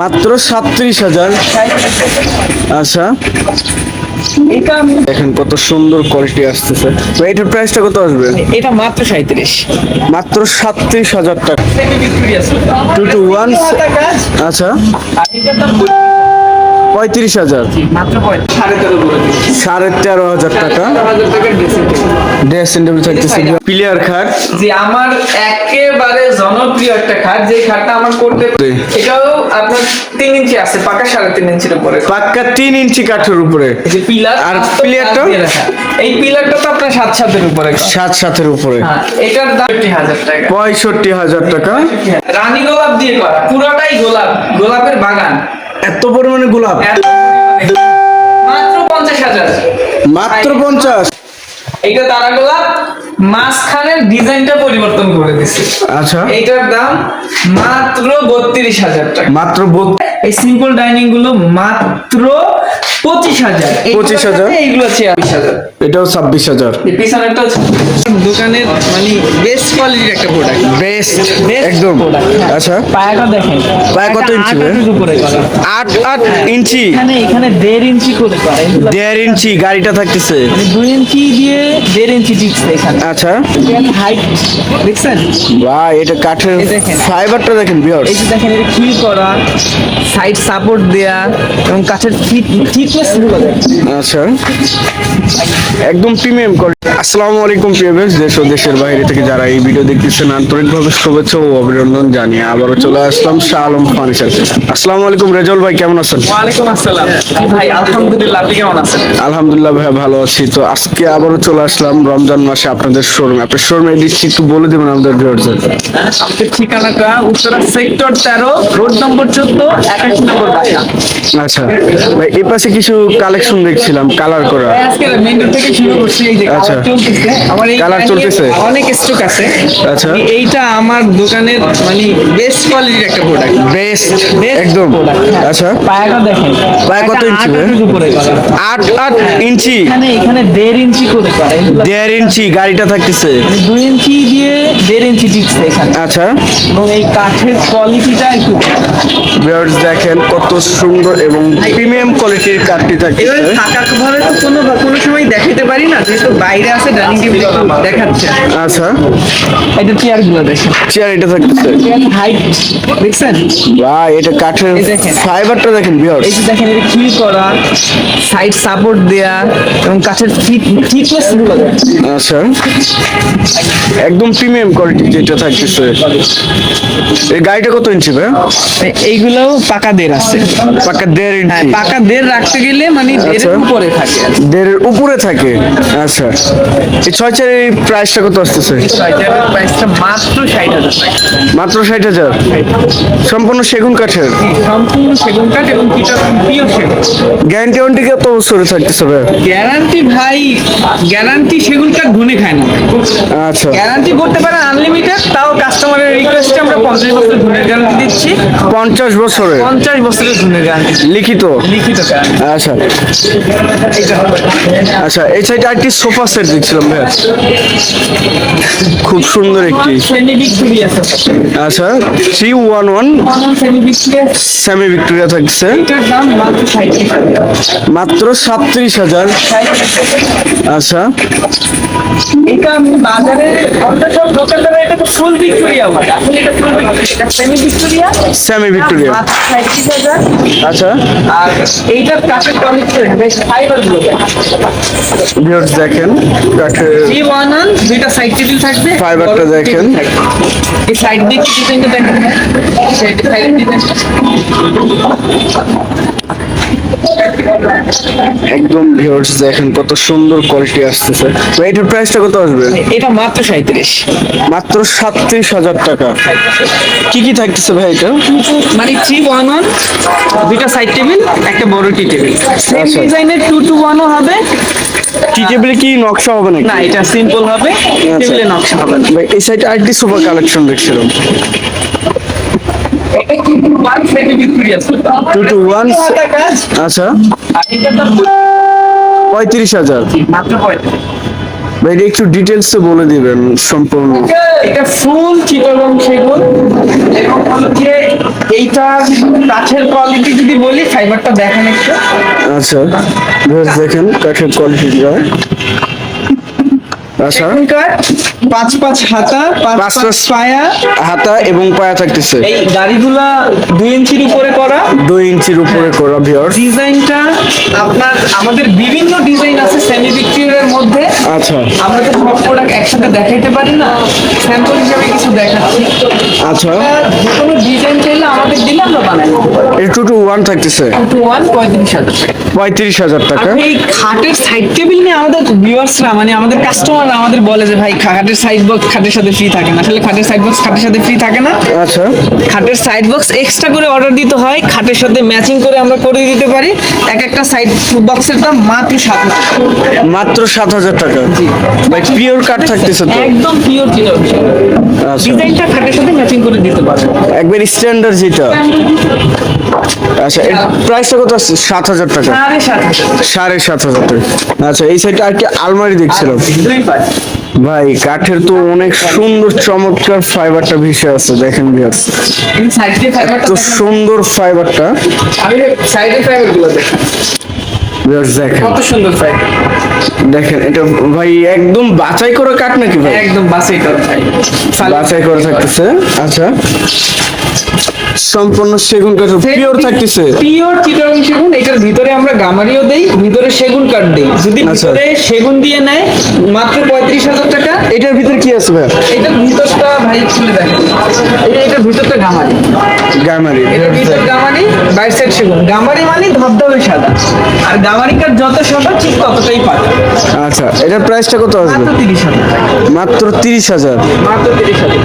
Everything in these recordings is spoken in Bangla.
মাত্র সাত্রিশ হাজার। আচ্ছা। দেখেন কত সুন্দর কোয়ালিটি আসতেছে। তো এটার প্রাইসটা কত আসবে? এটা মাত্র সাঁত্রিশ মাত্র সাত্রিশ হাজার টাকা। টু টু ওয়ান আচ্ছা। পঁয়ত্রিশ হাজার। সাড়ে তেরো হাজার টাকা। ড্রেসিং টেবিল থাকতেছে। প্লেয়ার খাট। যে আমার একেবারে জনপ্রিয় একটা খাট। যে খাটটা আমার করতে এটাও আপনার তিন ইঞ্চি আছে পাকা সাড়ে তিন ইঞ্চির উপরে। পাক্কা তিন ইঞ্চি কাঠের উপরে। এই যে পিলার আর পিলারটা? এই পিলারটা তো আপনার সাত সাতের উপরে। সাত সাতের উপরে। হ্যাঁ এটার দাম হাজার টাকা। পঁয়ষট্টি হাজার টাকা। রানী গোলাপ দিয়ে করা পুরোটাই গোলাপ গোলাপের বাগান। এত পরিমাণে গোলাপ? মাত্র পঞ্চাশ হাজার। মাত্র পঞ্চাশ? এইটা তারা গোলাপ মাঝখানের ডিজাইনটা পরিবর্তন করে দিছে। আচ্ছা। এইটার দাম মাত্র বত্রিশ হাজার টাকা। মাত্র বত- এই সিম্পল ডাইনিংগুলো মাত্র পঁচিশ হাজার। 25,000? এইগুলো ছিয়াশি হাজার। এটাও ছাব্বিশ হাজার। পিছনেরটা দোকানের মানে বেস্ট কোয়ালিটির একটা প্রোডাক্ট বেস্ট একদম। আচ্ছা। পায়াটা দেখেন। পায়া কত ইঞ্চি আট আট ইঞ্চি এখানে এখানে দেড় ইঞ্চি করে এগুলো দেড় ইঞ্চি গাড়িটা থাকতেছে। মানে দুই ইঞ্চি দিয়ে দেড় ইঞ্চি টিকছে এখানে। আচ্ছা। হাইট দেখছেন? বা এটা কাঠের দেখেন। ফাইবারটা দেখেন বিয়ার্স এই যে দেখেন এটা খিল করা। সাইড সাপোর্ট দেয়া এবং কাঠের থিকনেস আচ্ছা। একদম প্রিমিয়াম কোয়ালিটি আসসালামু আলাইকুম প্রিয়বেশ দেশ ও দেশের বাইরে থেকে যারা এই ভিডিও দেখতেছেন আন্তরিকভাবে শুভেচ্ছা ও অভিনন্দন জানিয়ে আবারও চলে আসলাম শাহ আলম ফার্নিচার আসসালামু আলাইকুম রেজল ভাই কেমন আছেন? ওয়ালাইকুম আসসালাম। ভাই আলহামদুলিল্লাহ আপনি কেমন আছেন? আলহামদুলিল্লাহ ভাই ভালো আছি। তো আজকে আবারও চলে আসলাম রমজান মাসে আপনাদের শোরুমে আপনার শোরুমে দিচ্ছি একটু বলে দেবেন আমাদের ভিউয়ারদের আমাদের ঠিকানাটা উত্তরা সেক্টর তেরো রোড নম্বর চোদ্দ আচ্ছা ভাই পাশে কিছু কালেকশন দেখছিলাম কালার করা। যে আচ্ছা। কালার চলতেছে? অনেক স্টক আছে। আচ্ছা। এইটা আমার দোকানের মানে বেস্ট কোয়ালিটির একটা প্রোডাক্ট বেস্ট একদম। আচ্ছা। পায়াটা দেখেন। পায়া কত ইঞ্চি আট আট ইঞ্চি? এখানে এখানে দেড় ইঞ্চি করে দেড় ইঞ্চি গাড়িটা থাকতেছে। মানে দুই ইঞ্চি দিয়ে দেড় ইঞ্চি টিকছে এখানে। আচ্ছা। এবং এই কাঠের কোয়ালিটিটা একটু দেখেন কত সুন্দর এবং প্রিমিয়াম কোয়ালিটির কাঠটি থাকে। ভাবে তো কোনো কোনো সময় দেখাতে পারি না যেহেতু বাইরে আছে ডাইনিং টেবিল দেখাচ্ছে। আচ্ছা। এটা চেয়ারগুলো দেখেন। চেয়ার এটা থাকতেছে। হাইট দেখছেন? এটা কাঠের। ফাইবারটা দেখেন। ভিউয়ার্স এই যে দেখেন এটা খিল করা? সাইড সাপোর্ট দেয়া এবং কাঠের থিকনেসগুলো আচ্ছা। একদম প্রিমিয়াম কোয়ালিটি যেটা থাকতেছে। এই গাড়িটা কত ইঞ্চি ভাই? এ- এইগুলো পাকা দের আছে দেড় হ্যাঁ ইঞ্চি পাকা দের রাখতে গেলে মানে আচ্ছা। দেড়ের উপরে থাকে দেড়ের উপরে থাকে? আচ্ছা। এই ছয় চারের প্রাইসটা কত আসতেছে? প্রাইসটা মাত্র ষাট হাজার মাত্র ষাট হাজার? সম্পূর্ণ সেগুন কাঠের? সম্পূর্ণ সেগুন কাঠ এবং সেগুন। গ্যারান্টি ওয়ারেন্টি কত বছরে থাকতেছে ভাই? গ্যারান্টি ভাই গ্যারান্টি সেগুন কাঠ গুনে খায় না। আচ্ছা। গ্যারান্টি করতে পারে আনলিমিটেড তাও কাস্টমারের রিকোয়েস্টে আমরা পঞ্চাশ বছর ধুনের গ্যারান্টি দিচ্ছি। পঞ্চাশ বছরে পঞ্চাশ বছরের ধুনের গ্যারান্টি লিখিত? লিখিত আচ্ছা। আচ্ছা এই সাইডে আরেকটি সোফা সেট দেখছিলাম ভাই খুব সুন্দর একটি। আচ্ছা three one one semi Victoria থাকছে মাত্র সাতত্রিশ হাজার। আচ্ছা। এটা আমি বাজারে সব এটা full Victoria semi Victoria semi আচ্ছা। আর এইটার কাঠের কোয়ালিটি বেশ ফাইবারগুলো ভিউয়ার্স দেখেন কাঠের ওয়ান ওয়ান দুইটা সাইড টেবিল থাকবে ফাইবারটা দেখেন। এই সাইড দিক ডিজাইনটা দেখেন সাইড সাইড ডিজাইনটা একদম ভিউয়ার্স দেখেন কত সুন্দর কোয়ালিটি আসতেছে। তো এটার প্রাইসটা কত আসবে? এটা মাত্র সাঁত্রিশ মাত্র সাতত্রিশ হাজার টাকা। কি কি থাকতেছে ভাই এটা? মানে থ্রি ওয়ান ওয়ান দুইটা সাইড টেবিল একটা বড় টি টেবিল সেম আচ্ছা। ডিজাইনের টু টু ওয়ানও হবে। টি টেবিলে কি নকশা হবে নাকি? না এটা সিম্পল হবে। টেবিলে নকশা হবে। না ভাই এই সাইডে আরেকটি সোফা কালেকশন দেখছিলাম এটা কিন্তু one semi Victoria two two one আচ্ছা। পঁয়ত্রিশ হাজার। ভাই একটু ডিটেলসে বলে দিবেন সম্পূর্ণ। এটা ফুল চিটাগং সেগুন। এবং হচ্ছে এইটা কাঠের কোয়ালিটি যদি বলি ফাইবারটা দেখেন একটু। আচ্ছা দেখেন কাঠের কোয়ালিটিটা আচ্ছা। সেগুন পাঁচ পাঁচ হাতা পাঁচ পাঁচ পায়া। হাতা এবং পায়া থাকতেছে। এই গাড়িগুলা দুই ইঞ্চির উপরে করা। দুই ইঞ্চির উপরে করা ভিউয়ার্স ডিজাইনটা আপনার আমাদের বিভিন্ন ডিজাইন আছে সেমি ভিক্টোরিয়ার মধ্যে। আচ্ছা। আমরা তো সব প্রোডাক্ট একসাথে দেখাইতে পারি না। স্যাম্পল হিসেবে কিছু দেখাচ্ছি। আচ্ছা। কোনো ডিজাইন চাইলে দিলে আমরা বানাই। এটা টু টু ওয়ান থাকতেছে। টু ওয়ান পঁয়ত্রিশ হাজার পঁয়ত্রিশ হাজার টাকা। এই খাটের সাইড টেবিল নিয়ে আমাদের ভিউয়ার্সরা মানে আমাদের কাস্টমাররা আমাদের বলে যে ভাই খাটের সাইড বক্স খাটের সাথে ফ্রি থাকে না। আসলে খাটের সাইড বক্স খাটের সাথে ফ্রি থাকে না। আচ্ছা। খাটের সাইড বক্স এক্সট্রা করে অর্ডার দিতে হয়। খাটের সাথে ম্যাচিং করে আমরা করে দিতে পারি। এক একটা সাইড বক্সের দাম মাত্র সাত মাত্র সাত হাজার টাকা। ভাই পিওর কাঠ থাকতেছে তো? একদম পিওর চিটার আচ্ছা। ডিজাইনটা খাটের সাথে ম্যাচিং করে দিতে পারবে একবার স্ট্যান্ডার্ড যেটা আচ্ছা। এর প্রাইসটা কত আছে? সাত হাজার টাকা। সাড়ে সাত হাজার। টাকা। আচ্ছা এই সাইডে আর কি আলমারি দেখছিলাম। ভাই কাঠের তো অনেক সুন্দর চমৎকার ফাইবারটা ভেসে আছে দেখেন ভিউয়ার্স সাইড দিয়ে ফাইবারটা তো সুন্দর ফাইবারটা আমি সাইডের দেখেন ভিউয়ার্স দেখেন। কত সুন্দর ফাইবার দেখেন এটা ভাই একদম বাছাই করে কাঠ নাকি ভাই? একদম বাসেই করা বাছাই করে থাকতেছে। আচ্ছা। সম্পূর্ণ সেগুন কাঠ পিওর থাকতেছে। পিওর চিটাগং সেগুন এটার ভিতরে আমরা গামারিও দেই ভিতরে সেগুন কাঠ দেই। যদি আচ্ছা। ভিতরে সেগুন দিয়ে নেয় মাত্র পঁয়ত্রিশ হাজার টাকা। এটার ভিতরে কি আছে ভাই? এটার ভিতরটা ভাই খুলে দেখেন। এটা এটার ভিতরটা গামারি। গামারি। এটার ভিতর গামারি বাইর সাইড সেগুন। গামারি মানে ধবধবে সাদা। আর গামারি কাঠ যত সাদা ঠিক ততটাই পাতা আচ্ছা এটার প্রাইসটা কত আসবে? মাত্র তিরিশ হাজার। মাত্র তিরিশ হাজার। মাত্র তিরিশ হাজার।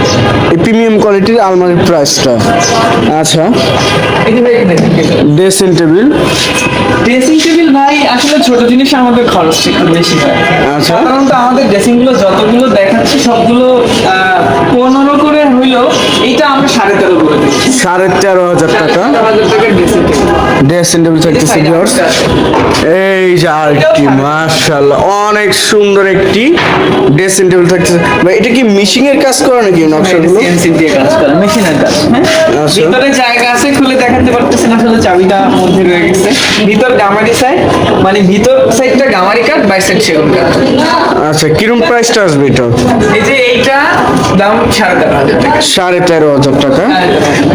এই প্রিমিয়াম কোয়ালিটির আলমারির প্রাইসটা আচ্ছা। ড্রেসিং টেবিল ড্রেসিং টেবিল ভাই আসলে ছোট জিনিস আমাদের খরচ একটু বেশি হয় আচ্ছা। সাধারণত আমাদের ড্রেসিংগুলো যতগুলো দেখাচ্ছে সবগুলো আহ, পনেরো করে হইলেও এইটা আমরা সাড়ে তেরো করে দিচ্ছি। সাড়ে তেরো হাজার টাকা। Dressing table. থাকতেছে ভিউয়ার্স এই যে আরেকটি মাশাআল্লাহ অনেক সুন্দর একটি ড্রেসিং টেবিল থাকতেছে। ভাই এটা কি মিশিং এর কাজ করে নাকি নকশাগুলো? সিএনসি দিয়ে কাজ করে মেশিনের কাজ হ্যাঁ? আচ্ছা। ভিতরে জায়গা আছে খুলে দেখাতে পারতেছি না আসলে চাবিটা মধ্যে রয়ে গেছে। ভিতর গামারি সাইড মানে ভিতর সাইডটা গামারি কাঠ বাইর সাইড সেগুন আচ্ছা কিরম প্রাইসটা আসবে এটা এই যে এইটা দাম সাড়ে তেরো হাজার টাকা। সাড়ে তেরো হাজার টাকা।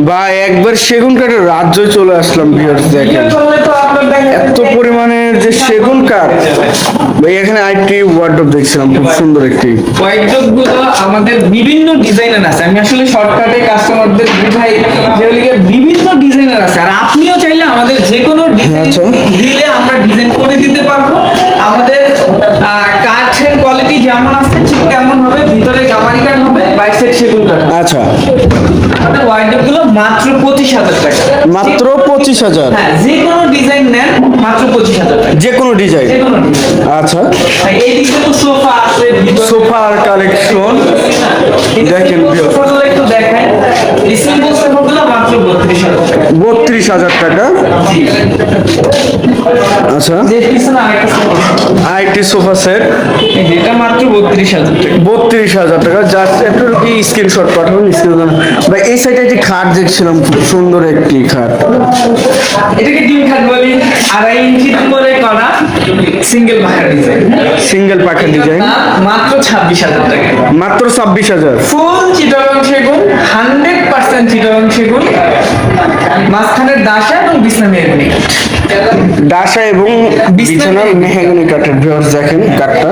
বা একবার সেগুন কাঠের রাজ্য চলে আসলাম ভিউয়ার্স দেখেন। এত পরিমাণের যে সেগুন কাঠ। ভাই এখানে আরেকটি ওয়ার্ডরোব দেখছিলাম খুব সুন্দর একটি। ওয়াইড্রপগুলো আমাদের বিভিন্ন ডিজাইনের আছে। আমি আসলে শর্টকাটে কাস্টমারদের বুঝাই যেগুলিকে বিভিন্ন ডিজাইনের আছে। আর আপনিও চাইলে আমাদের যে কোনো ডিজাইন। দিলে আমরা ডিজাইন করে দিতে পারব। আমাদের কাঠের কোয়ালিটি যেমন আছে সাইড সেগুন কাঠ আচ্ছা। আমাদেরগুলো মাত্র পঁচিশ হাজার টাকা। মাত্র পঁচিশ হাজার? হ্যাঁ যে কোনো ডিজাইন নেন মাত্র পঁচিশ হাজার টাকা। যে কোনো ডিজাইন আচ্ছা। এই দিকে তো সোফা আছে সোফার কালেকশন দেখেন। বত্রিশ হাজার টাকা। আচ্ছা। আরেকটা সোফা সেট এটা মাত্র বত্রিশ হাজার টাকা। বত্রিশ হাজার টাকা। জাস্ট একটু কি স্ক্রিনশট পাঠাবেন স্ক্রিন বা এই সাইডে একটি খাট দেখছিলাম খুব সুন্দর একটি খাট। এটাকে ডিম খাট বলি? আড়াই ইঞ্চি করে করা সিঙ্গেল পাখা ডিজাইন সিঙ্গেল পাখা ডিজাইন মাত্র ছাব্বিশ হাজার টাকা। মাত্র ছাব্বিশ হাজার। ফুল চিটাগং সেগুন হান্ড্রেড পার্সেন্ট চিটাগং সেগুন মাঝখানের দাসা এবং বিশ্রামের মেহগুনি ডাসা এবং বিছানার মেহাগুনি কাঠের ভিউয়ার্স দেখেন কাঠটা।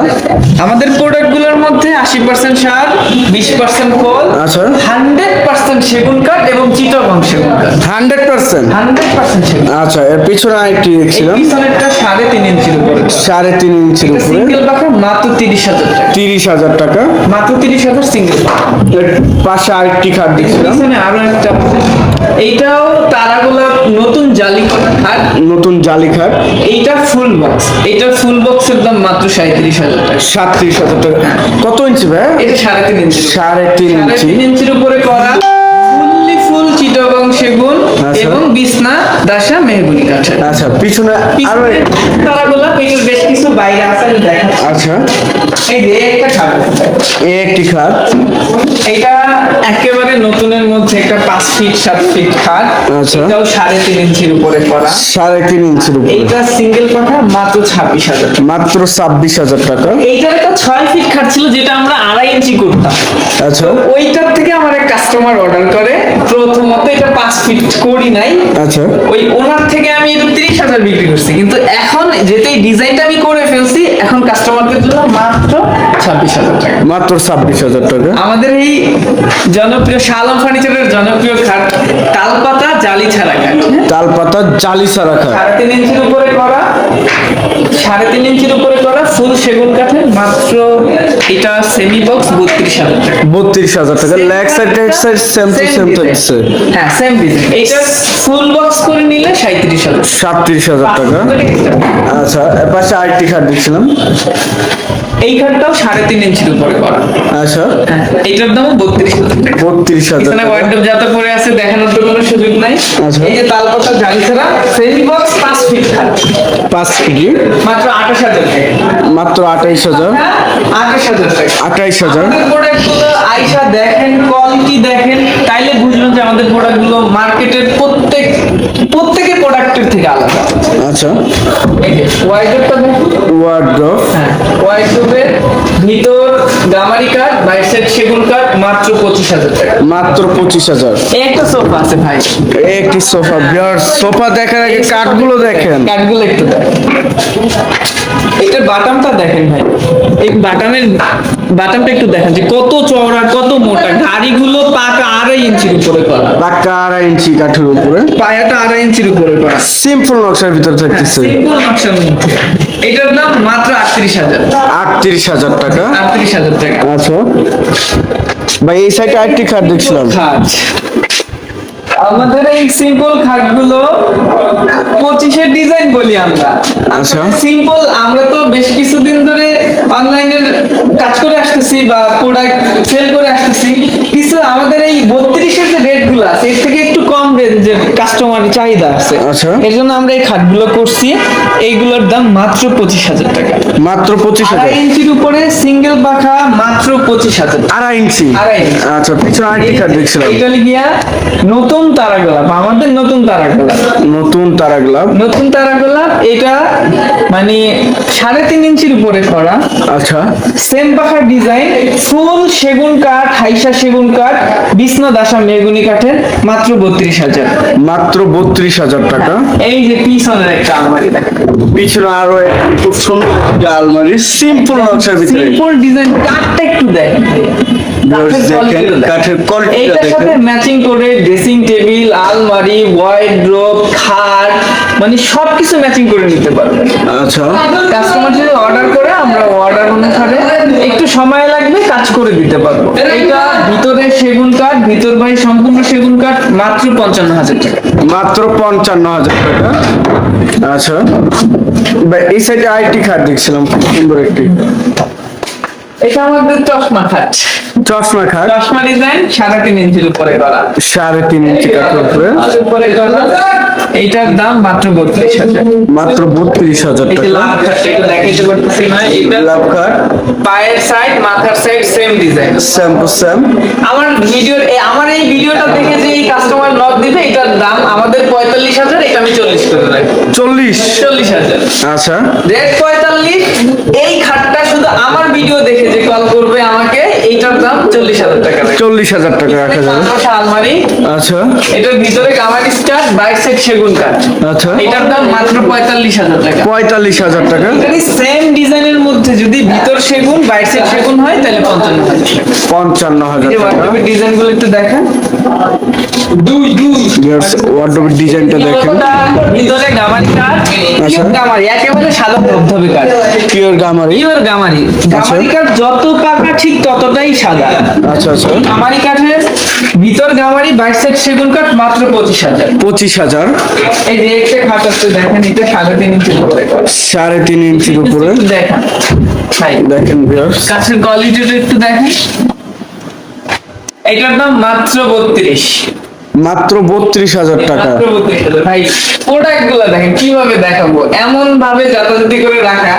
আমাদের প্রোডাক্টগুলোর মধ্যে আশি পার্সেন্ট সার বিশ পার্সেন্ট ফল আচ্ছা। হান্ড্রেড পার্সেন্ট সেগুন কাঠ এবং চিটাগং সেগুন কাঠ। হান্ড্রেড পার্সেন্ট হান্ড্রেড পার্সেন্ট সেগুন আচ্ছা এর পিছনে আরেকটি দেখছিলাম। পিছনেরটা সাড়ে তিন ইঞ্চির উপরে। সাড়ে তিন ইঞ্চির উপরে। সিঙ্গেল পাখা মাত্র তিরিশ হাজার টাকা। তিরিশ হাজার টাকা। মাত্র তিরিশ হাজার সিঙ্গেল পাশে আরেকটি খাট দেখছিলাম। পিছনে আরও একটা এইটাও তারাগোলাপ নতুন জালি করা খাট নতুন জালি খাট এইটা ফুল বক্স এইটা ফুল বক্সের দাম মাত্র সাঁত্রিশ হাজার টাকা। সাতত্রিশ হাজার টাকা। কত ইঞ্চি ভাই? এটা সাড়ে তিন ইঞ্চি সাড়ে তিন ইঞ্চি। তিন ইঞ্চির উপরে করা। ফুললি ফুল চিটাগং সেগুন। এবং বিছনা দাসা মেহগুনি কাঠের। আচ্ছা পিছনে আরও পিছনে তারাগুলা পেটের বেশ কিছু বাইরে আছে আমি দেখাচ্ছি। আচ্ছা। এই যে একটা খাট এই একটি খাট এটা একেবারে নতুনের মধ্যে একটা পাঁচ ফিট সাত ফিট খাট। আচ্ছা। এটাও সাড়ে তিন ইঞ্চির উপরে করা। সাড়ে তিন ইঞ্চির উপরে। এইটা সিঙ্গেল পাখা মাত্র ছাব্বিশ হাজার মাত্র ছাব্বিশ হাজার টাকা। এইটার একটা ছয় ফিট খাট ছিল যেটা আমরা আড়াই ইঞ্চি করতাম। আচ্ছা। ওইটার থেকে আমার এক কাস্টমার অর্ডার করে। প্রথমত এটা পাঁচ ফিট করি নাই। আচ্ছা। ওই ওনার থেকে আমি এটা তিরিশ হাজার বিক্রি করছি। কিন্তু এখন যেটাই ডিজাইনটা আমি করে ফেলছি এখন কাস্টমারদের জন্য মাত্র ছাব্বিশ হাজার টাকা। মাত্র ছাব্বিশ হাজার টাকা। আমাদের এই জনপ্রিয় শালম ফার্নিচারের জনপ্রিয় খাট তালপাতা জালি ছাড়া খাট। তালপাতা জালি ছাড়া খাট। তিন ইঞ্চির উপরে করা সাড়ে তিন ইঞ্চির উপরে করা ফুল সেগুন কাঠের মাত্র এটা সেমি বক্স বত্রিশ হাজার টাকা। বত্রিশ হাজার টাকা। Leg side head side same to same থাকছে হ্যাঁ সেম ডিজাইন এটা ফুল বক্স করে নিলে সাঁত্রিশ হাজার সাতত্রিশ হাজার টাকা। আচ্ছা পাশে আরেকটি খাট দেখছিলাম। এই খাটটাও সাড়ে তিন ইঞ্চির উপরে করা। আচ্ছা। হ্যাঁ এটার দাম বত্রিশ হাজার বত্রিশ হাজার এখানে ওয়ার্ডরোব যাতে পড়ে আছে দেখানোর তো কোনো সুযোগ নাই। আচ্ছা। এই যে তালপাতা জালি ছাড়া সেমি বক্স পাঁচ ফিট খাট। পাঁচ মাত্র আঠাশ হাজার টাকা। মাত্র আঠাইশ হাজার। আঠাশ হাজার আঠাইশ হাজার। আইসা দেখেন কোয়ালিটি দেখেন তাইলে বুঝবেন যে আমাদের প্রোডাক্টগুলো মার্কেটের প্রত্যেক প্রত্যেকে প্রোডাক্টের থেকে আলাদা। আচ্ছা। এই দেখুন। ওয়ার্ড্রপ হ্যাঁ ভিতর গামারি কাঠ বাইর সাইড সেগুন কাঠ মাত্র পঁচিশ হাজার টাকা। মাত্র পঁচিশ হাজার। একটা সোফা আছে ভাই। একটি সোফা বিয়ার সোফা দেখার আগে কাঠগুলো দেখেন। কাঠগুলো একটু দেখেন। এটার বাটামটা দেখেন ভাই। এই বাটামের বাটামটা একটু দেখেন যে কত চওড়া কত মোটা গাড়িগুলো পাকা আড়াই ইঞ্চির উপরে করা। পাক্কা আড়াই ইঞ্চি কাঠের উপরে। পায়াটা আড়াই ইঞ্চির উপরে করা। সিম্পল নকশার ভিতরে থাকতেছে। সিম্পল নকশার এটার দাম মাত্র আটত্রিশ হাজার। আটত্রিশ হাজার টাকা। আটত্রিশ হাজার টাকা। আচ্ছা। ভাই এই সাইডে আরেকটি খাট দেখছিলাম। খাট। আমাদের এই সিম্পল খাটগুলো পঁচিশের ডিজাইন বলি আমরা আচ্ছা। সিম্পল আমরা তো বেশ কিছুদিন ধরে অনলাইনের কাজ করে আসতেছি বা প্রোডাক্ট সেল করে আসতেছি কিছু আমাদের এই বত্রিশের যে রেটগুলো আছে এর থেকে একটু কম রেঞ্জের কাস্টমার চাহিদা আছে আচ্ছা। এর জন্য আমরা এই খাটগুলো করছি। এইগুলোর দাম মাত্র পঁচিশ হাজার টাকা। মাত্র পঁচিশ হাজার। ইঞ্চির উপরে সিঙ্গেল পাখা মাত্র পঁচিশ হাজার আড়াই ইঞ্চি। আচ্ছা পিছনে আরেকটি খাট দেখছিলাম। এটা গিয়া নতুন তারা গোলাপ আমাদের নতুন তারা গোলাপ নতুন তারা গ্লাভ নতুন তারা গোলাপ এটা মানে সাড়ে তিন ইঞ্চির উপরে করা। আচ্ছা। সেম পাখার ডিজাইন ফুল সেগুন কাঠ হাইসা সেগুন কাঠ বিষ্ণু দাসা মেগুনি কাঠের মাত্র বত্রিশ হাজার। মাত্র বত্রিশ হাজার টাকা। এই যে পিছনের একটা আলমারি পিছনে আরও খুব সুন্দর একটা আলমারি সিম্পল নকশার ভিতরে। সিম্পল ডিজাইন কাঠটা একটু কাঠের কোয়ালিটিটা দেখেন। ম্যাচিং করে ড্রেসিং টেবিল আলমারি ওয়াইড্রোব খাট মানে সবকিছু ম্যাচিং করে নিতে পারবে। আচ্ছা। কাস্টমার যদি অর্ডার করে আমরা অর্ডার অনুসারে একটু সময় লাগবে কাজ করে দিতে পারব। এটা ভিতরে সেগুন কাঠ ভিতর বাই সম্পূর্ণ সেগুন কাঠ মাত্র পঞ্চান্ন হাজার টাকা। মাত্র পঞ্চান্ন হাজার টাকা। আচ্ছা। ভাই, এই সাইডে আইটি খাট দেখছিলাম সুন্দর একটি। এটা আমাদের চশমা খাট চশমা খাট? চশমা ডিজাইন সাড়ে তিন ইঞ্চির উপরে করা সাড়ে তিন ইঞ্চি কাঠের উপরে। উপরে এইটার দাম মাত্র বত্রিশ হাজার। মাত্র বত্রিশ হাজার টাকা। লাভ খাট এটা দেখাইতে পারতেছি না এটা লাভ খাট পায়ের সাইড মাথার side same design same to same আমার ভিডিওর আমার এই ভিডিওটা দেখে যে এই কাস্টমার নক দিবে এটার দাম আমাদের পঁয়তাল্লিশ হাজার এটা আমি চল্লিশ করে রাখি চল্লিশ? চল্লিশ হাজার। আচ্ছা। রেট পঁয়তাল্লিশ এই খাটটা শুধু আমার ভিডিও দেখে যে কল করবে আমাকে এইটার দাম চল্লিশ হাজার টাকা চল্লিশ হাজার টাকা রাখা যাবে। আলমারি। আচ্ছা। এটার ভিতরে গামারি স্টার্ট বাইক সাইড সেগুন কাঠ। আচ্ছা। এটার দাম মাত্র পঁয়তাল্লিশ হাজার টাকা। পঁয়তাল্লিশ হাজার টাকা। সেম ডিজাইনের মধ্যে যদি ভিতর সেগুন বাইক সাইড সেগুন হয় তাহলে পঞ্চান্ন হাজার পঞ্চান্ন হাজার টাকা। ডিজাইনগুলো একটু দেখেন। দুই দুই। ওয়ার্ডরোবের ডিজাইনটা দেখেন। ভিতরে গামারি কাঠ। পিওর গামারি একেবারে সাদা ধবধবে কাঠ। পিওর গামারি। পিওর গামারি। গামারি কাঠ যত পাকা ঠিক ততটাই সাদা। আচ্ছা আচ্ছা। আমারই কাঠের ভিতর গামারি বাইশ সেট সেগুন কাঠ মাত্র পঁচিশ হাজার। পঁচিশ হাজার। এই যে একটা খাট আছে দেখেন এটা সাড়ে তিন ইঞ্চির উপরে। সাড়ে তিন ইঞ্চির উপরে। দেখেন। দেখেন কাঠের কোয়ালিটিটা একটু দেখেন। এটার দাম মাত্র বত্রিশ। মাত্র বত্রিশ হাজার টাকা। মাত্র 32,000 ভাই প্রোডাক্টগুলো দেখেন কীভাবে দেখাবো? এমন ভাবে যাতায়াতি করে রাখা।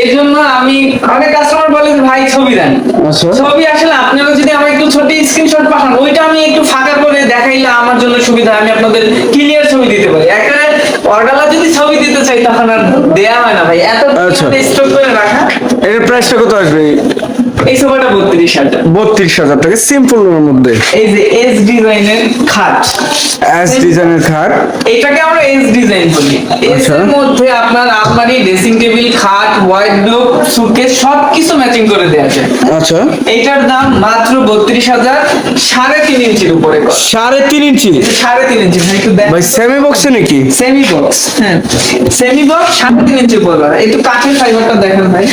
এই জন্য আমি অনেক কাস্টমার বলে ভাই ছবি দেন। আচ্ছা। ছবি আসলে আপনারা যদি আমার একটু ছোট স্ক্রিনশট পাঠান ওইটা আমি একটু ফাঁকা করে দেখাইলে আমার জন্য সুবিধা আমি আপনাদের ক্লিয়ার ছবি দিতে পারি। অর্ডারলা যদি ছবি দিতে চাই তখন আর দেয়া হয় না ভাই। এত আচ্ছা। স্টক করে রাখা। এর প্রাইসটা কত আসবে? এই সোফাটা বত্রিশ হাজার। বত্রিশ হাজার টাকা সিম্পল এর মধ্যে। এই যে এস ডিজাইনের খাট। অ্যাস ডিজাইনের খাট। এটাকে আমরা এস ডিজাইন বলি। এস আচ্ছা। এর মধ্যে আপনার আলমারি ড্রেসিং টেবিল খাট ওয়ার্ডরোব সুটকেস সবকিছু ম্যাচিং করে দেওয়া যায়। আচ্ছা। এইটার দাম মাত্র বত্রিশ হাজার সাড়ে তিন ইঞ্চির উপরে সাড়ে তিন ইঞ্চি? সাড়ে তিন ইঞ্চি ভাই একটু দেখ। ভাই সেমি বক্সে নাকি? সেমি বক্স হ্যাঁ। সেমি বক্স সাড়ে তিন ইঞ্চি উপরে। একটু কাঠের ফাইবারটা দেখেন ভাই।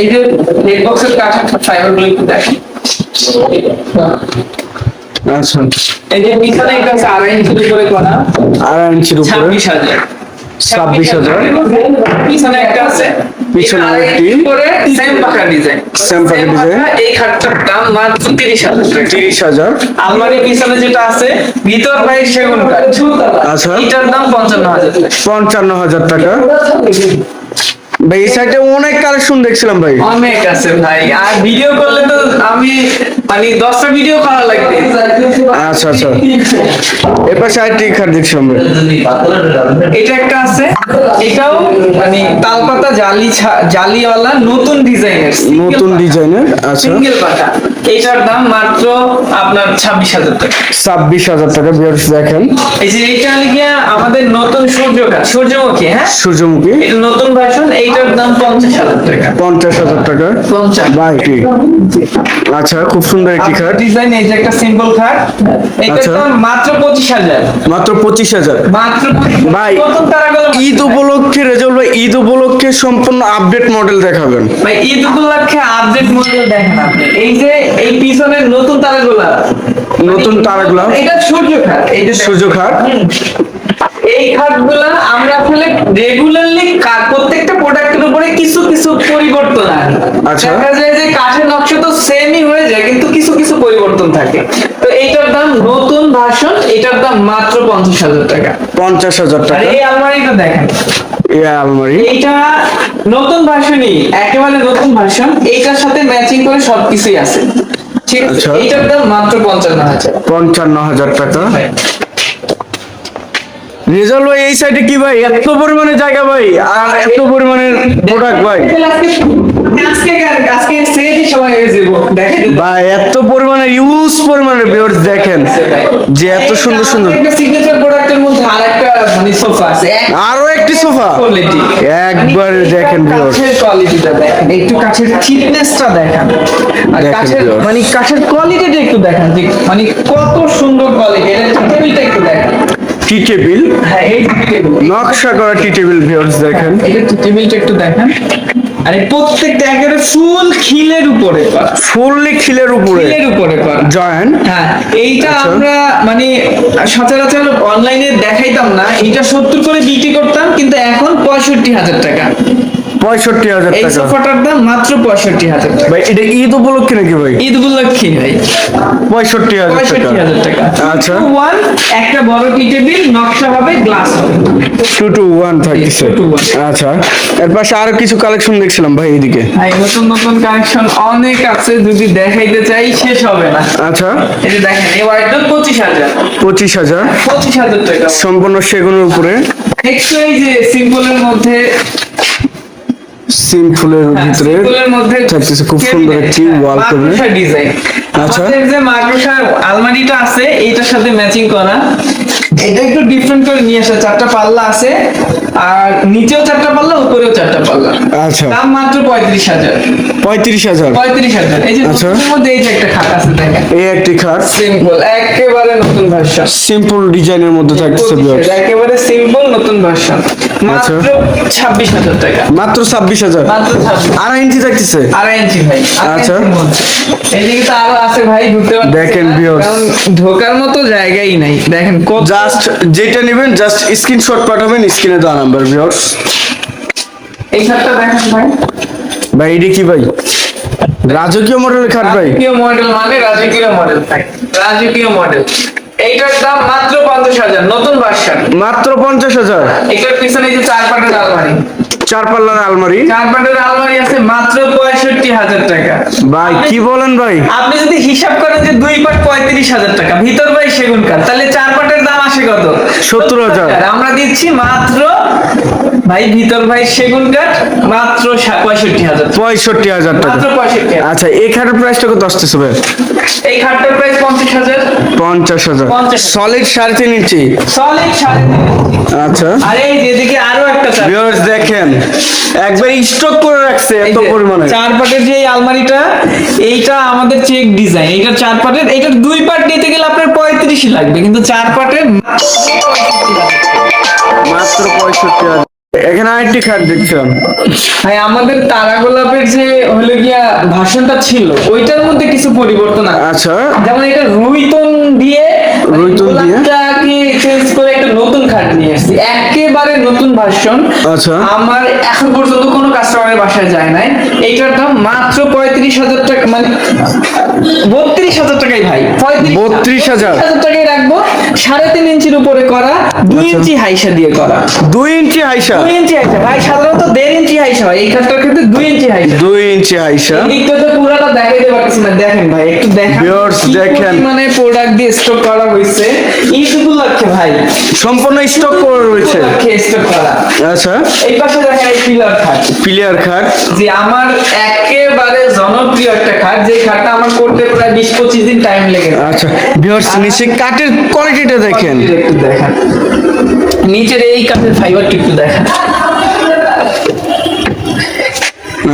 এই যে নেট বক্সের কাঠের ফাইবারগুলো একটু দেখেন। আচ্ছা এই যে পিছনে একটা আছে আড়াই ইঞ্চির উপরে করা। আড়াই ইঞ্চির উপরে? ছাব্বিশ হাজার। ছাব্বিশ হাজার। পিছনে একটা আছে। পিছনে আরেকটি। সেম পাকা ডিজাইন Same পাকা design। এই খাটটার দাম মাত্র তিরিশ হাজার টাকা। তিরিশ হাজার। আলমারির পিছনে যেটা আছে ভিতর ভাই সেগুন কাঠ আচ্ছা। এটার দাম টাকা। ভাই এই সাইডে অনেক কালেকশন দেখছিলাম ভাই। অনেক আছে ভাই। আর ভিডিও করলে তো আমি মানে দশটা ভিডিও করা লাগবে। আচ্ছা আচ্ছা। এবার সাইডটি খাট দেখছিলাম এটা একটা আছে। এটাও মানে তালপাতা জালি জালিওয়ালা নতুন ডিজাইনের। নতুন ডিজাইনের আচ্ছা। সিঙ্গেল পাতা। এটার দাম মাত্র আপনার ছাব্বিশ হাজার টাকা। ছাব্বিশ হাজার টাকা বিয়ার্স দেখেন। এই যে এইটা লিখিয়া আমাদের নতুন সূর্যকার সূর্যমুখী হ্যাঁ? সূর্যমুখী। এটা নতুন ভার্সন এইটার দাম পঞ্চাশ হাজার টাকা। পঞ্চাশ হাজার টাকা? পঞ্চাশ। বাইটি আচ্ছা খুব সুন্দর একটি খাট। ডিজাইন এই যে একটা সিম্পল খাট। এটার আচ্ছা। দাম মাত্র পঁচিশ হাজার। মাত্র পঁচিশ হাজার। মাত্র ভাই, ঈদ উপলক্ষে রেজাল্ট ভাই ঈদ উপলক্ষে সম্পূর্ণ আপডেট মডেল দেখাবেন। ভাই ঈদ উপলক্ষে আপডেট মডেল দেখেন আপনি। এই যে এই পিছনের নতুন তারাগুলা। নতুন তারাগুলা। এটা সূর্য খাট। এই যে। সূর্য খাট। এই খাটগুলা আমরা আসলে রেগুলারলি প্রত্যেকটা প্রোডাক্টের উপরে কিছু কিছু পরিবর্তন আনি। আচ্ছা। দেখা যায় যে কাঠের নকশা তো সেমই হয়ে যায় কিন্তু কিছু কিছু পরিবর্তন থাকে। তো এইটার দাম নতুন ভার্সন এটার দাম মাত্র পঞ্চাশ হাজার টাকা। পঞ্চাশ হাজার টাকা? এই আলমারিটা দেখেন। এইটা নতুন ভার্সনই একেবারে নতুন ভার্সন এইটার সাথে ম্যাচিং করে সবকিছুই আছে। ঠিক আছে আচ্ছা। এইটার দাম মাত্র পঞ্চান্ন হাজার। পঞ্চান্ন হাজার টাকা। রেজাল্ট ভাই, এই সাইডে কি ভাই? এত পরিমাণে জায়গা ভাই, আর এত পরিমাণের প্রোডাক্ট ভাই। ভাই, এত পরিমাণে ইউজ পরিমাণে ভিউয়ার্স দেখেন, যে এত সুন্দর সুন্দর। সিগনেচার প্রোডাক্টের মধ্যে সোফা আরও একটি সোফা কোয়ালিটি একবার দেখেন কোয়ালিটিটা দেখেন একটু কাঠের থিকনেসটা দেখেন আর মানে কাঠের কোয়ালিটিটা একটু দেখেন মানে কত সুন্দর কোয়ালিটি এটা একটু দেখেন। Tea table. হ্যাঁ এই টেবিল। নকশা করা টি টেবিল ভিউয়ার্স দেখেন। এটা টেবিলটা একটু দেখেন। আরে প্রত্যেকটা একেবারে ফুল খিলের উপরে ফুললি খিলের উপরে। খিলের উপরে জয়েন্ট হ্যাঁ এইটা আচ্ছা। আমরা মানে সচরাচর অনলাইনে দেখাইতাম না। এটা সত্তর করে বিক্রি করতাম কিন্তু এখন পঁয়ষট্টি হাজার টাকা। পঁয়ষট্টি হাজার এই সোফাটার দাম মাত্র পঁয়ষট্টি হাজার ভাই এটা ঈদ উপলক্ষে নাকি ভাই? ঈদ উপলক্ষে ভাই। পঁয়ষট্টি হাজার টাকা। আচ্ছা। ওয়ান একটা বড় টি টেবিল নকশা হবে গ্লাস হবে। Two two one one। আচ্ছা। এর পাশে আরও কিছু কালেকশন দেখছিলাম ভাই এদিকে। ভাই নতুন নতুন কানেকশন অনেক আছে যদি দেখাইতে চাই শেষ হবে না। আচ্ছা। এই যে দেখেন এই ওয়াইডটা পঁচিশ হাজার। পঁচিশ হাজার। পঁচিশ হাজার টাকা। সম্পূর্ণ সেগুনের উপরে। একটু এই যে সিম্পলের মধ্যে সিম্পলের ভিতরে সিম্পলের মধ্যে থাকতেছে খুব সুন্দর একটি ওয়াল ক্যাবিনেট ডিজাইন আচ্ছা। আমাদের যে মাকড়সার আলমারিটা আছে এইটার সাথে ম্যাচিং করা। এটা একটু ডিফারেন্ট করে নিয়ে আসা। চারটা পাল্লা আছে আর নিচেও চারটা পাল্লা উপরেও চারটা পাল্লা। আচ্ছা। দাম মাত্র পঁয়ত্রিশ হাজার। পঁয়ত্রিশ হাজার। পঁয়ত্রিশ হাজার। এই যে আচ্ছা। মধ্যে এই যে একটা খাট আছে দেখেন। এই একটি খাট। সিম্পল একেবারে নতুন ভার্সন সিম্পল ডিজাইনের মধ্যে viewers। একেবারে সিম্পল নতুন ভার্সন মাত্র ছাব্বিশ হাজার টাকা। মাত্র ছাব্বিশ হাজার। মাত্র আড়াই ইঞ্চি থাকতেছে? আড়াই ইঞ্চি ভাই। আচ্ছা। এদিকে তো আরও আছে ভাই ঢুকতে দেখেন ঢোকার মতো জায়গাই নাই। দেখেন কত জাস্ট যেটা নেবেন জাস্ট স্ক্রিনশট পাঠাবেন স্ক্রিনে দেওয়া নাম্বার ভিউয়ার্স এই খাটটা দেখেন ভাই। ভাই এটি কি ভাই? রাজকীয় মডেলের খাট ভাই। রাজকীয় মডেল মানে রাজকীয় মডেল ভাই। রাজকীয় মডেল এইটার দাম মাত্র পঞ্চাশ হাজার নতুন ভার্সন মাত্র পঞ্চাশ হাজার। এটার পিছনে যে চার পাটের আলমারি। চার পাল্লার আলমারি। চার পাটের আলমারি আছে মাত্র পঁয়ষট্টি হাজার টাকা। ভাই কি বলেন ভাই? আপনি যদি হিসাব করেন যে দুই পাট পঁয়ত্রিশ হাজার টাকা ভিতর ভাই সেগুন কাঠ তাহলে চার পাটের দাম আসে কত? সত্তর হাজার। আমরা দিচ্ছি মাত্র ভাই ভিতর ভাই সেগুন কাঠ মাত্র পঁয়ষট্টি হাজার পঁয়ষট্টি হাজার টাকা। আচ্ছা এই খাটের প্রাইসটা কত আসতেছে ভাই? এই খাটটার প্রাইস পঞ্চাশ হাজার। পঞ্চাশ হাজার। সলিড সাড়ে তিন ইঞ্চি। সলিড সাড়ে আচ্ছা। আর এই যেদিকে আরও একটা ভিউয়ার্স দেখেন একবার স্টক করে রাখছে এত পরিমাণে। চার পাটের যে আলমারিটা এইটা আমাদের চেক ডিজাইন এইটা চার পাটের এইটার দুই পাট নিতে গেলে আপনার পঁয়ত্রিশই লাগবে কিন্তু চার পাটের মাত্র পঁয়ষট্টি এখানে আরেকটি খাট দেখছিলাম ভাই আমাদের তারা গোলাপের যে হলো গিয়া ভাষণটা ছিল ওইটার মধ্যে কিছু পরিবর্তন আছে। আচ্ছা। যেমন এটা রুইতন দিয়ে রুইতন দিয়ে? গোলাপটাকে চেঞ্জ করে একটা নতুন খাট নিয়ে এসেছি একেবারে নতুন ভার্সন আচ্ছা। আমার এখন পর্যন্ত কোনো কাস্টমারের বাসায় যায় নাই। এইটার দাম মাত্র পঁয়ত্রিশ হাজার টাকা মানে বত্রিশ হাজার টাকাই ভাই। পঁয়ত্রিশ হাজার টাকাই রাখব। সাড়ে তিন ইঞ্চির উপরে করা দুই আচ্ছা। ইঞ্চি হাইসা দিয়ে করা। দুই ইঞ্চি হাইসা? দুই ইঞ্চি হাইসা। ভাই সাধারণত দেড় ইঞ্চি হাইসা হয়। এই খাটটার ক্ষেত্রে দুই ইঞ্চি হাইসা। দুই ইঞ্চি হাইসা। এদিকটা তো পুরাটা দেখাইতে পারতেছি না। দেখেন ভাই একটু দেখেন। দেখেন। মানে প্রোডাক্ট দিয়ে স্টক করা হয়েছে। এইটুকু লাগছে ভাই সম্পূর্ণ স্টক করে রয়েছে স্টক করা। আচ্ছা। এই পাশে দেখেন এই পিলার খাট। প্লেয়ার খাট। যে আমার একেবারে জনপ্রিয় একটা খাট যে খাটটা আমার করতে প্রায় বিশ পঁচিশ দিন টাইম লেগে। আচ্ছা। ভিউয়ার্স নিচে কাঠের কোয়ালিটিটা দেখেন। একটু দেখেন। নিচের এই কাঠের ফাইবারটা একটু দেখেন।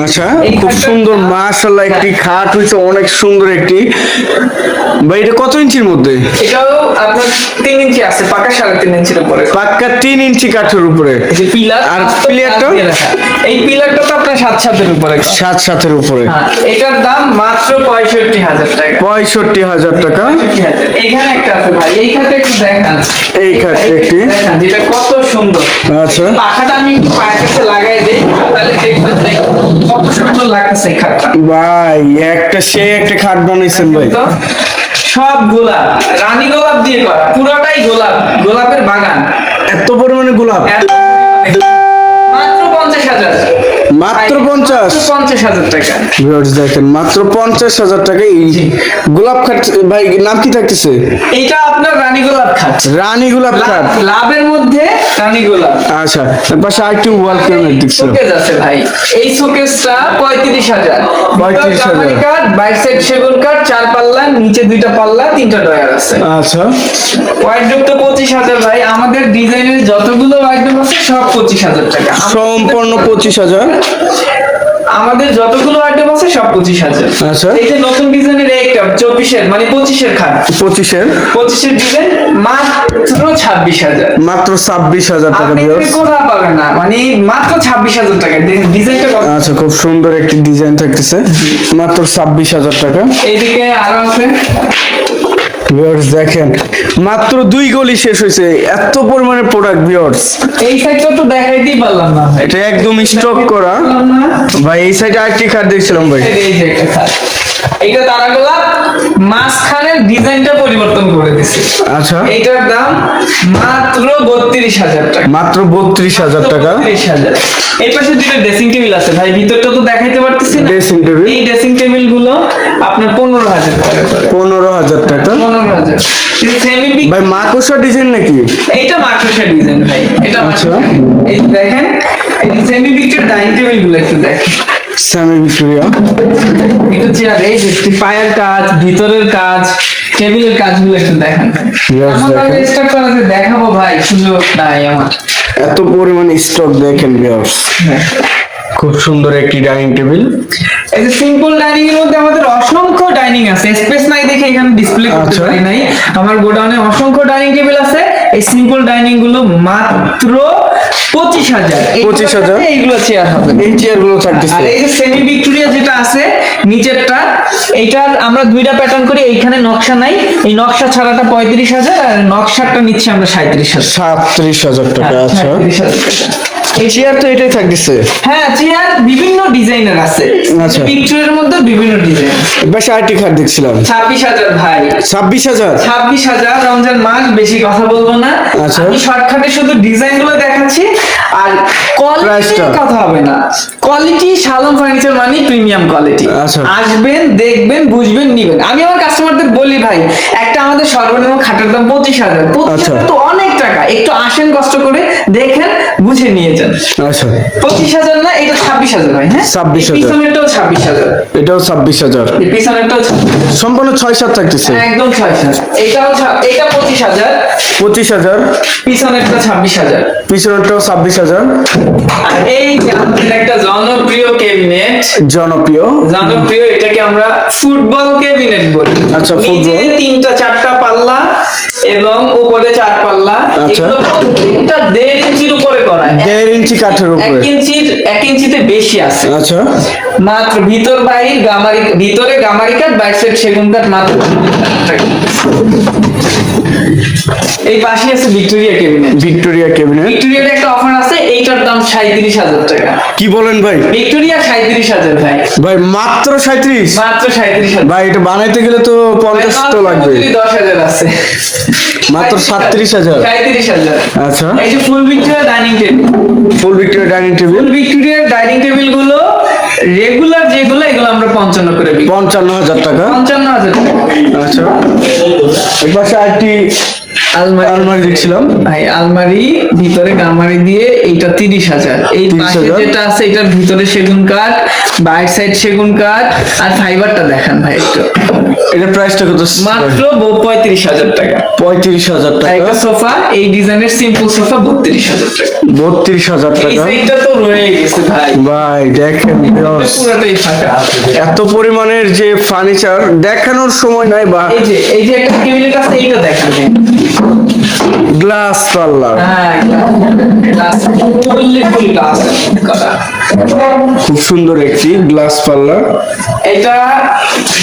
আচ্ছা খুব সুন্দর মাশাআল্লাহ একটি খাট হয়েছে অনেক সুন্দর একটি। ভাই এটা কত ইঞ্চির মধ্যে? এটাও আপনার তিন ইঞ্চি আছে পাকা সাড়ে তিন ইঞ্চির উপরে। পাক্কা তিন ইঞ্চি কাঠের উপরে। এই পিলার আর পিলারটা? এই পিলারটা তো আপনার সাত সাতের উপরে। সাত সাতের উপরে। হ্যাঁ, এটার দাম মাত্র পঁয়ষট্টি হাজার টাকা। পঁয়ষট্টি হাজার টাকা। এখানে একটা আছে ভাই এই খাতে একটু দেখান। এই খাটটা একটি। যেটা কত সুন্দর। আচ্ছা। পাখাটা আমি পায়ের কাছে লাগাই দিই তাহলে দেখবেন কত সুন্দর লাগতেছে এই খাটটা। ভাই একটা সে একটা খাট বানাইছেন ভাই। সব গোলাপ রানী গোলাপ দিয়ে করা পুরোটাই গোলাপ গোলাপের বাগান। এত পরিমাণে গোলাপ? মাত্র পঞ্চাশ। পঞ্চাশ হাজার টাকা। ভিউয়ার্স দেখেন মাত্র পঞ্চাশ হাজার টাকা। এই গোলাপ খাট ভাই নাম কি থাকতেছে? এটা আপনার রানী গোলাপ খাট। রানী গোলাপ খাট। লাভের মধ্যে রানী গোলাপ। আচ্ছা এর পাশে আরেকটি ওয়াল ক্যাবিনেট দেখছিলাম শোকেস আছে ভাই। এই শোকেসটা পঁয়ত্রিশ হাজার। 35,000 কাঠ বাইক সাইড সেগুন কাঠ চার পাল্লা নিচে দুইটা পাল্লা তিনটা ডয়ার আছে। আচ্ছা। ওয়াইড্রোপ তো পঁচিশ হাজার ভাই। আমাদের ডিজাইনের যতগুলো ওয়াইড্রোপ আছে সব পঁচিশ হাজার টাকা। সম্পূর্ণ পঁচিশ হাজার। আমাদের যতগুলো ওয়াইড্রোপ আছে সব পঁচিশ হাজার। আচ্ছা। এই যে নতুন ডিজাইনের একটা চব্বিশের মানে পঁচিশের খাট। পঁচিশের? পঁচিশের ডিজাইন মাত্র ছাব্বিশ হাজার। মাত্র ছাব্বিশ হাজার টাকা এখানে কোথাও পাবেন না মানে মাত্র ছাব্বিশ হাজার টাকা। ডিজাইনটা আচ্ছা খুব সুন্দর একটি ডিজাইন থাকতেছে। মাত্র ছাব্বিশ হাজার টাকা। এইদিকে আরও আছে। ভিউয়ার্স দেখেন মাত্র দুই গলি শেষ হয়েছে। এত পরিমাণে প্রোডাক্ট ভিউয়ার্স এই সাইডটা তো দেখাইতেই পারলাম না এটা একদম স্টক করা। ভাই এই সাইডে আরেকটি খাট দেখছিলাম ভাই? এই যে একটা খাট। এইটা তারাগোলা মাঝখানের ডিজাইনটা পরিবর্তন করে দিছে। আচ্ছা। এইটার দাম মাত্র বত্রিশ হাজার টাকা। মাত্র বত্রিশ হাজার টাকা। বত্রিশ হাজার। এই পাশে দুটো ড্রেসিং টেবিল আছে। ভাই ভিতরটা তো দেখাইতে পারতেছি ড্রেসিং টেবিল এই ড্রেসিং টেবিলগুলো আপনার পনেরো হাজার টাকা পনেরো হাজার টাকা। পনেরো হাজার। ভাই মাকড়সা ডিজাইন নাকি? এইটা মাকড়সা ডিজাইন ভাই। এটা আচ্ছা। এই দেখেন এই সেমি বিগের ডাইনিং টেবিলগুলো একটু দেখেন। স্যামি ভিক্টোরিয়া এটা চেয়ার এই যে পায়ের কাজ ভিতরের কাজ টেবিলের কাজগুলো একটু দেখেন আমার দেখেন। করাতে দেখাবো ভাই সুযোগ নাই আমার। এত পরিমাণে স্টক দেখেন ভিউয়ার্স খুব সুন্দর একটি ডাইনিং টেবিল এই যে সিম্পল ডাইনিং এর মধ্যে আমাদের অসংখ্য ডাইনিং আছে। স্পেস নাই দেখে এখানে ডিসপ্লে করতে আচ্ছা। পারি নাই। আমার গোডাউনে অসংখ্য ডাইনিং টেবিল আছে। এই সিম্পল ডাইনিংগুলো মাত্র পঁচিশ হাজার। 25,000 এইগুলো চেয়ার হবে। এই চেয়ারগুলো থাকতেছে। আর এই যে সেমি ভিক্টোরিয়া যেটা আছে নিচেরটা এইটার আমরা দুইটা প্যাটার্ন করি এইখানে নকশা নাই। এই নকশা ছাড়াটা পঁয়ত্রিশ হাজার আর নকশাটা নিচ্ছে আমরা সাঁত্রিশ হাজার। সাতত্রিশ হাজার টাকা আচ্ছা। হাজার টাকা। চেয়ার তো এটাই থাকতেছে। হ্যাঁ চেয়ার বিভিন্ন ডিজাইনের আছে। আচ্ছা। পিকচারের মধ্যে বিভিন্ন ডিজাইন। বেশ আইটি কার্ড দেখছিলাম। ছাব্বিশ হাজার ভাই। ছাব্বিশ হাজার? ছাব্বিশ হাজার রমজান মাস বেশি কথা বলব না। আচ্ছা। আমি শর্টকাটে শুধু ডিজাইনগুলো দেখাচ্ছি আর কোয়ালিটি কথা হবে না। কোয়ালিটি শালম ফার্নিচার মানে প্রিমিয়াম কোয়ালিটি আচ্ছা। আসবেন দেখবেন বুঝবেন নিবেন। আমি আমার কাস্টমারদের বলি ভাই একটা আমাদের সর্বনিম্ন খাটের দাম পঁচিশ হাজার। পঁচিশ আচ্ছা। হাজার তো অনেক একটু আসেন কষ্ট করে দেখেন বুঝে নিয়ে যান। আচ্ছা। পঁচিশ হাজার না এটা ছাব্বিশ হাজার ভাই হ্যাঁ? 26,000 পিছনেরটাও ছাব্বিশ হাজার। এটাও ছাব্বিশ হাজার। পিছনেরটাও সম্পূর্ণ ছয় সাত থাকতেছে। একদম ছয় হাজার এটাও এটা পঁচিশ হাজার। পঁচিশ হাজার। পিছনেরটা ছাব্বিশ হাজার। পিছনেরটাও ছাব্বিশ হাজার। আর এই একটা জনপ্রিয় ক্যাবিনেট। জনপ্রিয়? জনপ্রিয় এটাকে আমরা ফুটবল ক্যাবিনেট বলি। আচ্ছা, ফুটবল। তিনটা চারটা পাল্লা এবং উপরে চার পাল্লা আচ্ছা। প্রত্যেকটা দেড় ইঞ্চির উপরে করা দেড় ইঞ্চি কাঠের এক ইঞ্চির এক ইঞ্চিতে বেশি আছে। আচ্ছা। মাত্র ভিতর বাহির গামারি ভিতরে গামারি কাঠ বাইর সাইড সেগুন কাঠ মাত্র। এই পাশে আছে ভিক্টোরিয়া ক্যাবিনেট। Victoria cabinet. ভিক্টোরিয়ার একটা অফার আছে এইটার দাম সাঁত্রিশ হাজার টাকা। কি বলেন ভাই? ভিক্টোরিয়া সাঁত্রিশ হাজার ভাই। ভাই মাত্র সাঁত্রিশ মাত্র সাঁত্রিশ ভাই এটা বানাইতে গেলে তো পঞ্চাশ তো লাগবে দশ হাজার আছে। মাত্র সাতত্রিশ হাজার। সাঁত্রিশ হাজার। আচ্ছা। এই যে full Victoria dining table full Victoria dining table full dining টেবিলগুলো regular যেগুলো এগুলো আমরা পঞ্চান্ন করে বিক্রি পঞ্চান্ন হাজার টাকা। পঞ্চান্ন হাজার টাকা। আচ্ছা। এর পাশে আরেকটি আলমারি আলমারি দেখছিলাম। ভাই আলমারি ভিতরে গামারি দিয়ে এইটা তিরিশ হাজার। এই পাশে যেটা আছে এটার ভিতরে সেগুন কাঠ বাইর সাইড সেগুন কাঠ আর ফাইবারটা দেখান ভাই একটু। এটার প্রাইসটা কত? মাত্র পঁয়ত্রিশ হাজার টাকা। পঁয়ত্রিশ হাজার টাকা? একটা সোফা এই ডিজাইনের সিম্পল সোফা বত্রিশ হাজার টাকা। বত্রিশ হাজার টাকা? সাইডটা তো রয়ে গেছে ভাই। ভাই দেখেন পুরোটাই ফাঁকা। এত পরিমাণের যে ফার্নিচার দেখানোর সময় নাই বা এই যে এই যে একটা কেবিনেট আছে এইটা দেখান। গ্লাস পাল্লার হ্যাঁ গ্লাস ফুললি ফুল গ্লাস খুব সুন্দর একটি গ্লাস পাল্লা এটা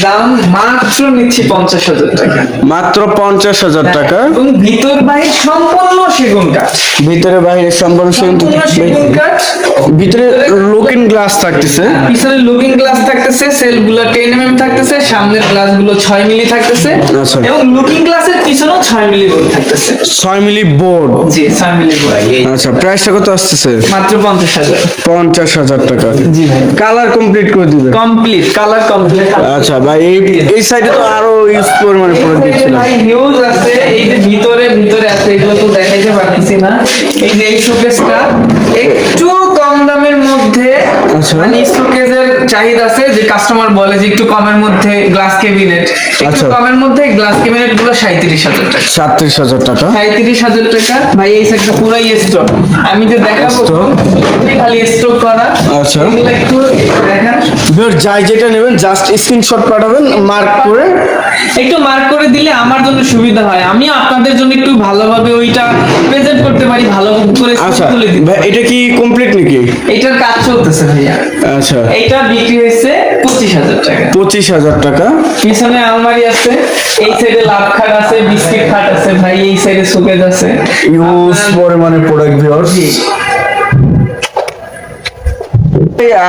দাম মাত্র নিচ্ছি পঞ্চাশ হাজার টাকা। মাত্র পঞ্চাশ হাজার টাকা। এবং ভিতর বাইরে সম্পূর্ণ সেগুন কাঠ। ভিতরে বাইরে সম্পূর্ণ সেগুন কাঠ। ভিতরে লুকিং গ্লাস থাকতেছে। পিছনে লুকিং গ্লাস থাকতেছে সেলগুলো টেন এমএম থাকতেছে সামনের গ্লাসগুলো ছয় মিলি থাকতেছে আচ্ছা। এবং লুকিং গ্লাসের পিছনেও ছয় মিলি বোর্ড থাকতেছে। ছয় মিলি বোর্ড জি ছয় মিলি বোর্ড আচ্ছা প্রাইসটা কত আসতেছে? মাত্র পঞ্চাশ হাজার। পঞ্চাশ হাজার টাকা। জি ভাই। কালার কমপ্লিট করে দিবে। কমপ্লিট কালার কমপ্লিট আচ্ছা ভাই এই এই সাইডে তো আরও ইউজ পরিমাণে প্রোডাক্ট দেখছিলাম ভাই হিউজ আছে। এই যে ভিতরে ভিতরে আছে এগুলো তো দেখাইতে পারতেছি না। এই যে এই শোকেসটা একটু মধ্যে আচ্ছা। মানে চাহিদা আছে যে কাস্টমার বলে যে একটু কমের মধ্যে গ্লাস ক্যাবিনেট একটু আচ্ছা। কমের মধ্যে গ্লাস ক্যাবিনেটগুলো সাঁত্রিশ হাজার টাকা। সাতত্রিশ হাজার টাকা। সাঁত্রিশ হাজার টাকা। ভাই এই পুরাই স্টক আমি যে দেখাবো। খালি স্টক করা। আচ্ছা। একটু দেখান। ভিউয়ার যাই যেটা নেবেন জাস্ট স্ক্রিনশট পাঠাবেন মার্ক করে। একটু মার্ক করে দিলে আমার জন্য সুবিধা হয়। আমি আপনাদের জন্য একটু ভালোভাবে ওইটা প্রেজেন্ট করতে পারি ভালো করে আচ্ছা। তুলে এটা কি কমপ্লিট নাকি? এইটার কাজ চলতেছে ভাইয়া। আচ্ছা। এইটা বিক্রি হয়েছে পঁচিশ হাজার টাকা। পঁচিশ হাজার টাকা। পিছনে আলমারি আছে এই সাইডে লাভ খাট আছে বিস্কিট খাট আছে ভাই এই সাইডে সুকেজ আছে। ইউজ পরিমাণে প্রোডাক্ট ভিউয়ার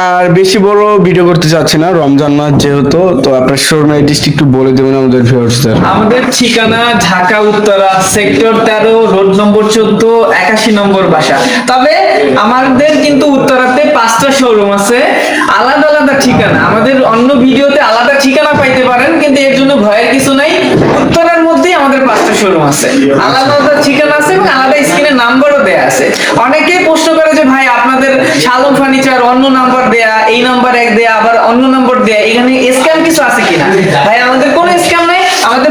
আর বেশি বড় ভিডিও করতে চাচ্ছি না, রমজান মাস যেহেতু, তো আপনার শোরুমের অ্যাড্রেসটি একটু বলে দেবেন আমাদের ভিউয়ার্সদের আমাদের ঠিকানা ঢাকা উত্তরা সেক্টর তেরো রোড নম্বর চোদ্দ, একাশি নম্বর বাসা। তবে আমাদের কিন্তু উত্তরাতে পাঁচটা শোরুম আছে, আলাদা আলাদা ঠিকানা। আমাদের অন্য ভিডিওতে আলাদা ঠিকানা পাইতে পারেন, কিন্তু এর জন্য ভয়ের কিছু নাই। মধ্যেই আমাদের পাঁচটা শোরুম আছে। আলাদা আলাদা ঠিকানা আছে এবং আলাদা স্ক্রিনে নাম্বারও দেয়া আছে। অনেকেই প্রশ্ন করে যে ভাই আপনাদের শালম ফার্নিচার অন্য নাম্বার দেয়া এই নাম্বার এক দেয়া আবার অন্য নম্বর দেয়া এখানে স্ক্যাম কিছু আছে কিনা? ভাই আমাদের কোনো স্ক্যাম নাই আমাদের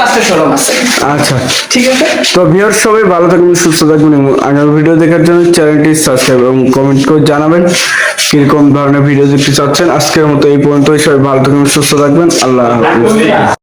পাঁচটা শোরুম আছে। আচ্ছা। ঠিক আছে? তো ভিউয়ার সবাই ভালো থাকবেন সুস্থ থাকবেন এবং আগামী ভিডিও দেখার জন্য চ্যানেলটি সাবস্ক্রাইব এবং কমেন্ট করে জানাবেন। কীরকম ধরনের ভিডিও দেখতে চাচ্ছেন আজকের মতো এই পর্যন্ত সবাই ভালো থাকবেন সুস্থ থাকবেন। আল্লাহ হাফিজ।